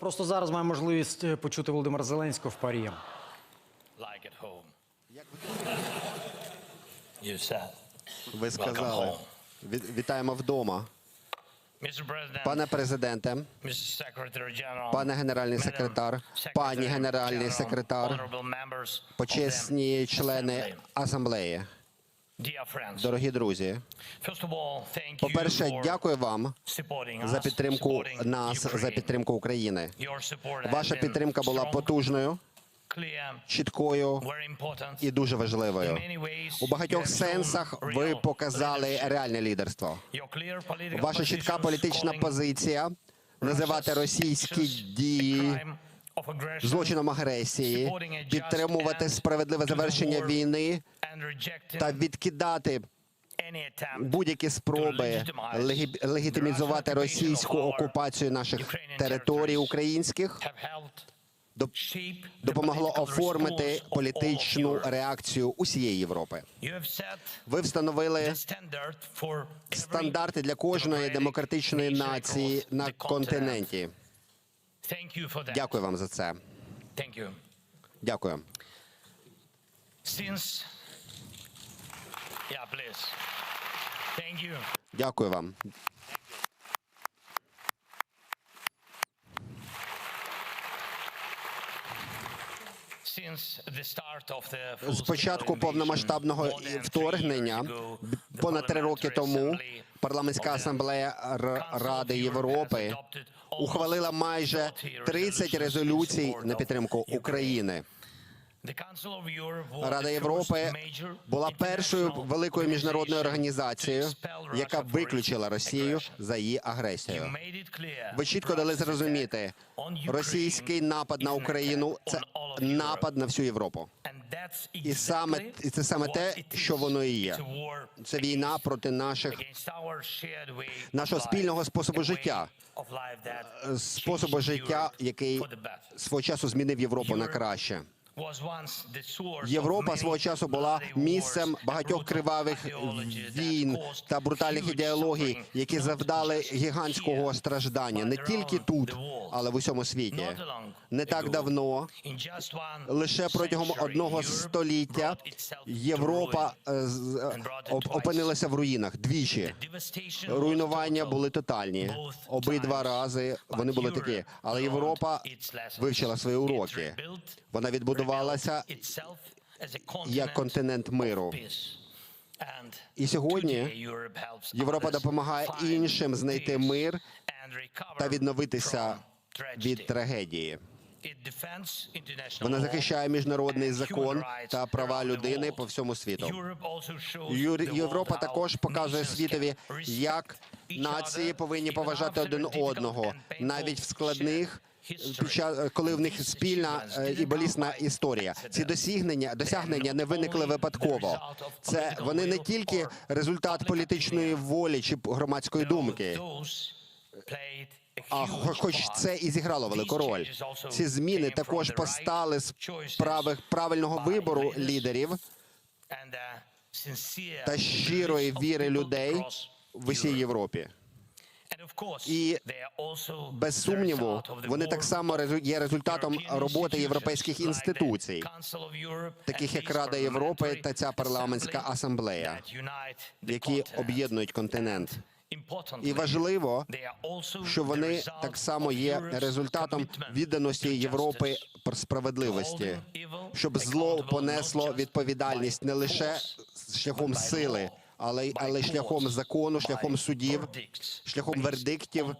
Просто зараз маємо можливість е, почути Володимира Зеленського в парі. like at home. You said. Ви сказали. Ві- Вітаємо вдома. Mr. President, Пане президенте, Mr. Secretary General, пане генеральний Madam секретар, Secretary пані генеральний General, секретар, honorable members of почесні члени Assembly. асамблеї, дорогі друзі. По-перше, for дякую вам за підтримку нас, за підтримку України. Ваша підтримка була потужною, чіткою і дуже важливою. У багатьох сенсах ви показали реальне лідерство. Ваша чітка політична позиція називати російські дії злочином агресії, підтримувати справедливе завершення війни та відкидати будь-які спроби легі- легітимізувати російську окупацію наших територій українських допомогло оформити політичну реакцію усієї Європи. Ви встановили стандарти для кожної демократичної нації на континенті. Дякую вам за це. Thank you. Дякую. Since yeah, please. Thank you. Дякую вам. Since the start of the full-scale З початку повномасштабного вторгнення, понад три роки тому, парламентська асамблея Ради Європи ухвалила майже 40 30 резолюцій на підтримку України. Рада Європи була першою великою міжнародною організацією, яка виключила Росію за її агресію. Ви чітко дали зрозуміти, російський напад на Україну це напад на всю Європу. І саме і це саме те, що воно і є. Це війна проти наших нашого спільного способу життя. of способу життя, який свого часу змінив Європу на краще. Європа свого часу була місцем багатьох кривавих війн та брутальних ідеологій, які завдали гігантського страждання не тільки тут, але в усьому світі. Не так давно, лише протягом одного століття, Європа е, twice. опинилася в руїнах двічі. Руйнування були тотальні. Обидва рази вони були такі. Але Європа вивчила свої уроки. Вона відбудувалася a як континент миру. І сьогодні Європа допомагає іншим знайти мир та відновитися від трагедії. Вона захищає міжнародний закон та права людини по всьому світу. Європа також показує світові, як нації повинні поважати один одного, навіть в складних коли в них спільна е, і болісна історія. Ці досягнення досягнення не виникли випадково. Це вони не тільки результат політичної волі чи громадської думки. А хоч це і зіграло велику роль. Ці зміни також постали з правих правильного вибору лідерів та щирої віри людей в усій Європі. І без сумніву, вони так само є результатом роботи європейських інституцій, таких як Рада Європи та ця парламентська асамблея, які об'єднують континент. І важливо, що вони так само є результатом відданості Європи про справедливості, щоб зло понесло відповідальність не лише шляхом сили, але але шляхом закону, шляхом судів, шляхом вердиктів,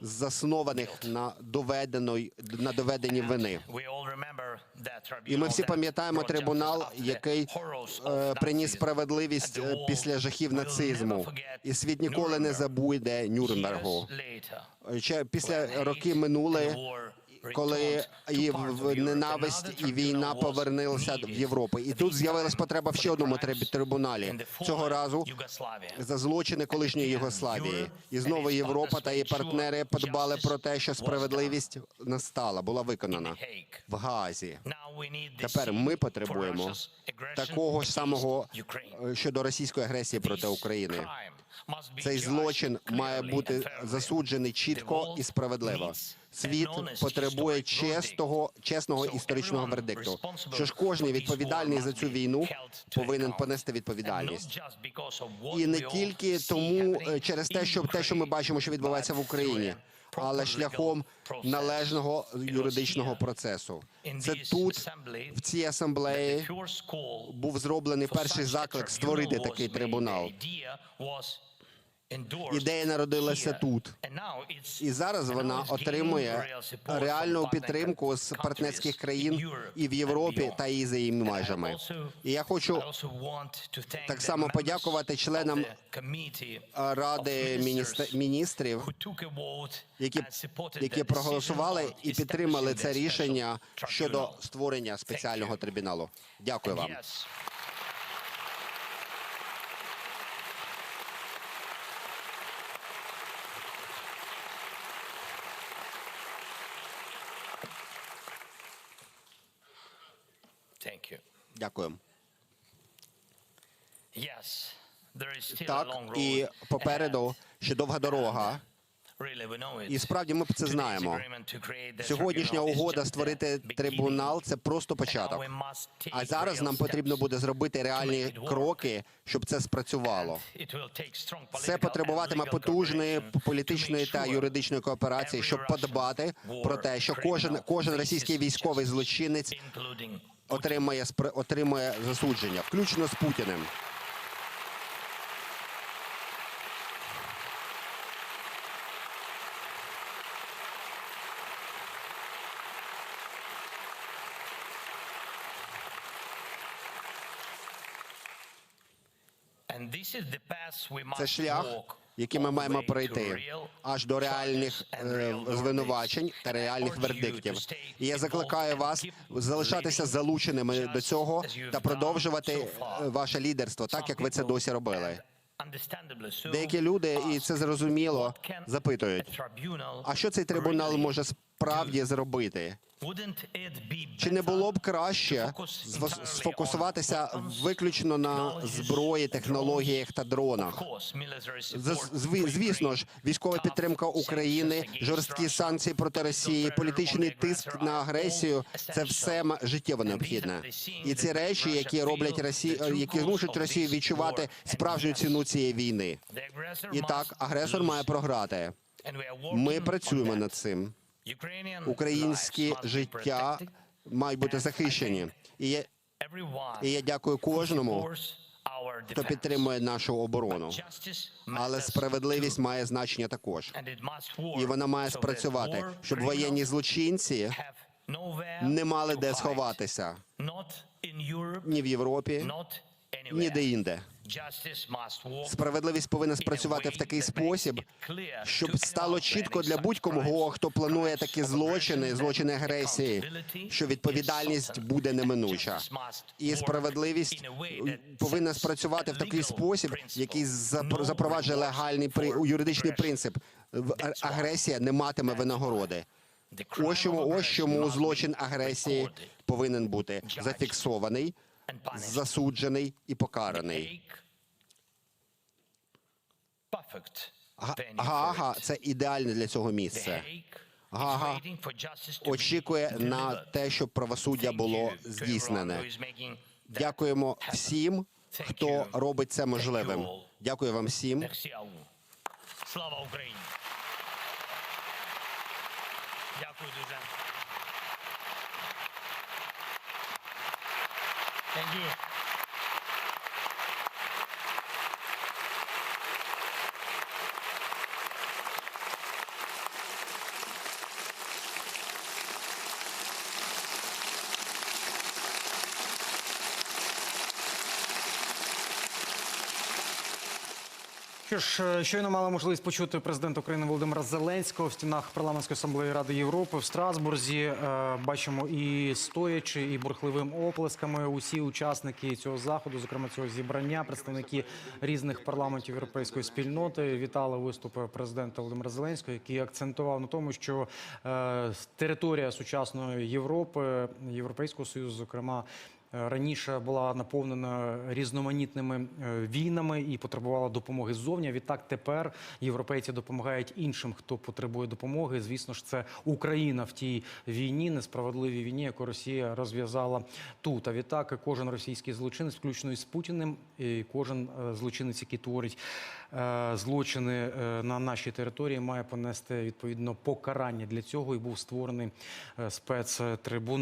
заснованих на доведеної на доведенні вини. І ми всі пам'ятаємо трибунал, який е, приніс справедливість е, після жахів нацизму, і світ ніколи не забуде Нюрнбергу. Ще після роки минули, коли і в- ненависть і війна повернулися в Європу. І тут з'явилась потреба в ще одному трибуналі цього разу за злочини колишньої Югославії. І знову Європа та її партнери подбали про те, що справедливість настала, була виконана в Гаазі. Тепер ми потребуємо такого ж самого е, щодо російської агресії проти України. Цей злочин має бути засуджений чітко і справедливо. Світ потребує чесного, чесного історичного вердикту. Що ж кожен відповідальний за цю війну повинен понести відповідальність. І не тільки тому е, через те, що те, що ми бачимо, що відбувається в Україні, але шляхом належного юридичного процесу. Це тут, в цій асамблеї, був зроблений перший заклик створити такий трибунал. Ідея народилася тут. І зараз вона отримує реальну підтримку з партнерських країн і в Європі та і за її межами. І я хочу так само подякувати членам Ради міністр- міністрів, які, які проголосували і підтримали це рішення щодо створення спеціального трибуналу. Дякую вам. Thank you. Дякую. Так, і попереду ще довга дорога. І справді ми це знаємо. Сьогоднішня угода створити трибунал це просто початок. А зараз нам потрібно буде зробити реальні кроки, щоб це спрацювало. Це потребуватиме потужної політичної та юридичної кооперації, щоб подбати про те, що кожен кожен російський військовий злочинець отримає отримує засудження, включно з Путіним. Це шлях, який ми маємо пройти аж до реальних е, звинувачень та реальних вердиктів. І я закликаю вас залишатися залученими до цього та продовжувати е, ваше лідерство, так як ви це досі робили. Деякі люди, і це зрозуміло, запитують: а що цей трибунал може може справді зробити? Чи не було б краще сфокусуватися виключно на зброї, технологіях та дронах? Звісно ж, військова підтримка України, жорсткі санкції проти Росії, політичний тиск на агресію це все життєво необхідне. І ці речі, які роблять Росію, які змушують Росію відчувати справжню ціну цієї війни. І так, агресор має програти. Ми працюємо над цим. Українські життя мають бути захищені. І я, і я дякую кожному, хто підтримує нашу оборону. Але справедливість має значення також. І вона має спрацювати, щоб воєнні злочинці не мали де сховатися ні в Європі, ні де інде. Справедливість повинна спрацювати в такий спосіб, щоб стало чітко для будь-кого, хто планує такі злочини, злочини агресії, що відповідальність буде неминуча. І справедливість повинна спрацювати в такий спосіб, який запр- запроваджує легальний юридичний принцип. Агресія не матиме винагороди. Ось чому, ось чому злочин агресії повинен бути зафіксований, засуджений і покараний. Га- Гаага це ідеальне для цього місце. Гаага Очікує на те, щоб правосуддя було здійснене. Дякуємо всім, хто робить це можливим. Дякую вам всім. Слава Україні! Дякую дуже. Thank you. Що ж, е, щойно мали можливість почути президента України Володимира Зеленського в стінах парламентської асамблеї Ради Європи в Страсбурзі. Е, Бачимо і стоячи, і бурхливим оплесками усі учасники цього заходу, зокрема цього зібрання, представники різних парламентів європейської спільноти, вітали виступи президента Володимира Зеленського, який акцентував на тому, що е, територія сучасної Європи, Європейського союзу, зокрема. Е, раніше була наповнена різноманітними е, війнами і потребувала допомоги ззовні. Відтак тепер європейці допомагають іншим, хто потребує допомоги. Звісно ж, це Україна в тій війні, несправедливій війні, яку Росія розв'язала тут. А відтак кожен російський злочинець, включно із Путіним, і кожен е, злочинець, який творить злочини на нашій території, має понести відповідно покарання для цього. І був створений спецтрибунал.